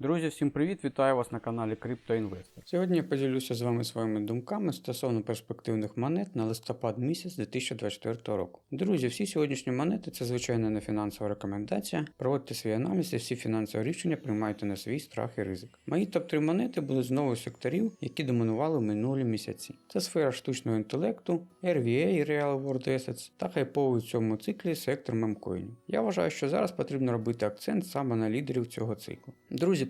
Друзі, всім привіт! Вітаю вас на каналі CryptoInvestor. Сьогодні я поділюся з вами своїми думками стосовно перспективних монет на листопад місяць 2024 року. Друзі, всі сьогоднішні монети це звичайно не фінансова рекомендація. Проводьте свій аналіз і всі фінансові рішення приймайте на свій страх і ризик. Мої топ-3 монети будуть з секторів, які домінували в минулі місяці. Це сфера штучного інтелекту, RVA Real World Assets та хайповий в цьому циклі сектор мемкоїнів. Я вважаю, що зараз потрібно робити акцент саме на лідерів цього циклу. Друзі,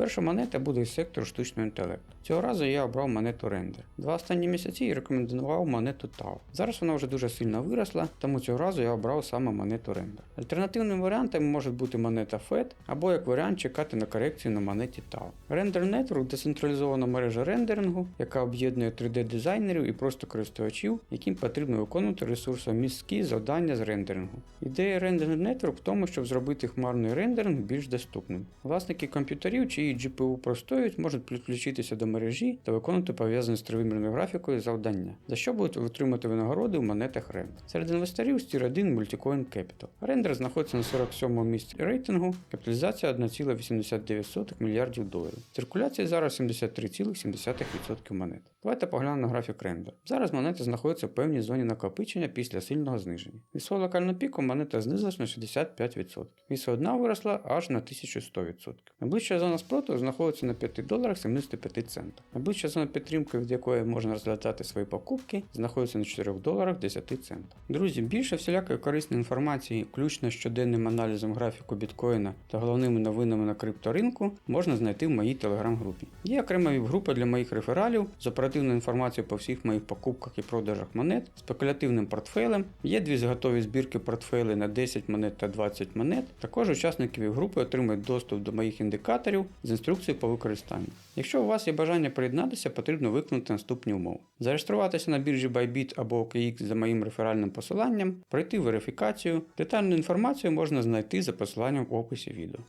Перша монета буде із сектору штучного інтелекту. Цього разу я обрав монету Render. Два останні місяці я рекомендував монету Tau. Зараз вона вже дуже сильно виросла, тому цього разу я обрав саме монету Render. Альтернативним варіантом може бути монета FED, або як варіант чекати на корекцію на монеті Tau. Render Network децентралізована мережа рендерингу, яка об'єднує 3D-дизайнерів і просто користувачів, яким потрібно виконувати ресурсомісткі завдання з рендерингу. Ідея Render Network в тому, щоб зробити хмарний рендеринг більш доступним. Власники комп'ютерів, чиї GPU простоють, можуть підключитися до мережі та виконувати пов'язані з тривимірною графікою завдання, за що будуть отримати винагороди в монетах Render. Серед інвесторів Stier 1 Multicoin Capital. Render знаходиться на 47 місці рейтингу, капіталізація 1,89 мільярдів доларів. Циркуляція зараз 73,7% монет. Давайте поглянемо на графік Render. Зараз монета знаходиться в певній зоні накопичення після сильного зниження. Від свого локального піку монета знизилась на 65%. Від одна виросла аж на 1100%. Найближча зона спротиву знаходиться на 5 доларах 75 центах. Найближча зона підтримки, від якої можна розглядати свої покупки, знаходиться на 4 доларах 10 центах. Друзі, більше всілякої корисної інформації, включно з щоденним аналізом графіку біткоїна та головними новинами на крипторинку, можна знайти в моїй телеграм-групі. Є окрема віп-група для моїх рефералів з оперативною інформацією по всіх моїх покупках і продажах монет, спекулятивним портфелем. Є дві готові збірки портфелей на 10 монет та 20 монет. Також учасники віп-групи отримують доступ до моїх індикаторів з інструкцією по використанню. Якщо у вас є бажання приєднатися, потрібно виконати наступні умови: зареєструватися на біржі Bybit або OKX за моїм реферальним посиланням, пройти верифікацію. Детальну інформацію можна знайти за посиланням в описі відео.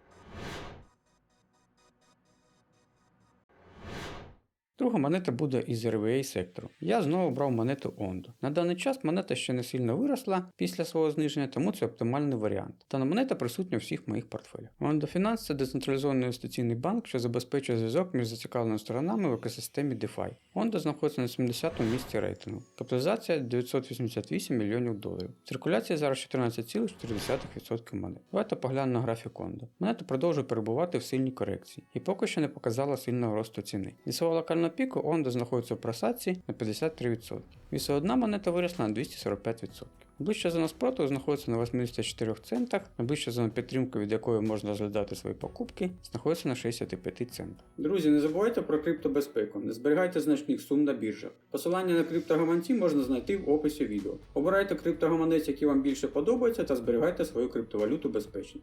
Друга монета буде із RVA сектору. Я знову брав монету Ondo. На даний час монета ще не сильно виросла після свого зниження, тому це оптимальний варіант. Та монета присутня у всіх моїх портфелях. Ondo Finance це децентралізований інвестиційний банк, що забезпечує зв'язок між зацікавленими сторонами в екосистемі DeFi. Ondo знаходиться на 70-му місці рейтингу. Капіталізація 988 мільйонів доларів. Циркуляція зараз 14,4% монет. Давайте поглянемо на графік Ondo. Монета продовжує перебувати в сильній корекції і поки що не показала сильного росту ціни. Зі свого локального піку Ondo знаходиться в просадці на 53%. Віса одна монета виросла на 245%. Найближча зона спротиву знаходиться на 84 центах, найближча зона підтримки, від якої можна розглядати свої покупки, знаходиться на 65 центах. Друзі, не забувайте про криптобезпеку, не зберігайте значних сум на біржах. Посилання на криптогаманці можна знайти в описі відео. Обирайте криптогаманець, який вам більше подобається, та зберігайте свою криптовалюту безпечно.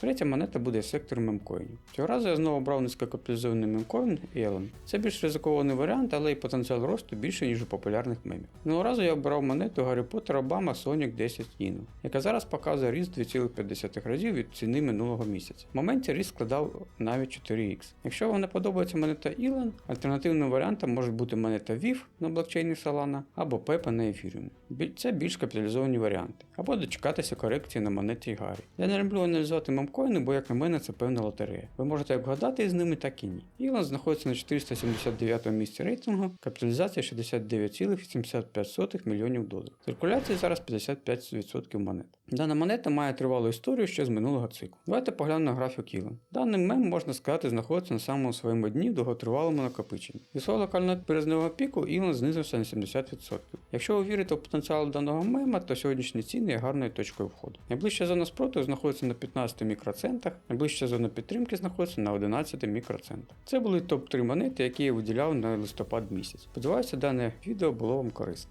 Третя монета буде з сектору мемкоїнів. Цього разу я знову брав низькокапіталізований мемкоін Elon. Це більш ризикований варіант, але і потенціал росту більше, ніж у популярних мемів. Минулого разу я обрав монету Гаррі Поттер Обама Sonic 10 Inu, яка зараз показує ріст 2,5 разів від ціни минулого місяця. В моменті ріст складав навіть 4х. Якщо вам не подобається монета Elon, альтернативним варіантом може бути монета VIF на блокчейні Solana або Pepe на Ethereum. Це більш капіталізовані варіанти. Або дочекатися корекції на монеті Гаррі. Я не люблю аналізувати мемкоїни, бо як на мене це певна лотерея. Ви можете як вгадати із ними, так і ні. Ілон знаходиться на 479 місці рейтингу, капіталізація 69,75 мільйонів доларів. Циркуляція зараз 55% монет. Дана монета має тривалу історію ще з минулого циклу. Давайте поглянемо на графік Elon. Даний мем, можна сказати, знаходиться на самому своєму дні в довготривалому накопиченні. Від свого локального березневого піку Elon знизився на 70%. Якщо ви вірите в потенціал даного мема, то сьогоднішні ціни є гарною точкою входу. Найближча зона спротиву знаходиться на 15 мікроцентах, найближча зона підтримки знаходиться на 11 мікроцентах. Це були топ-3 монети, які я виділяв на листопад місяць. Сподіваюся, дане відео було вам корисне.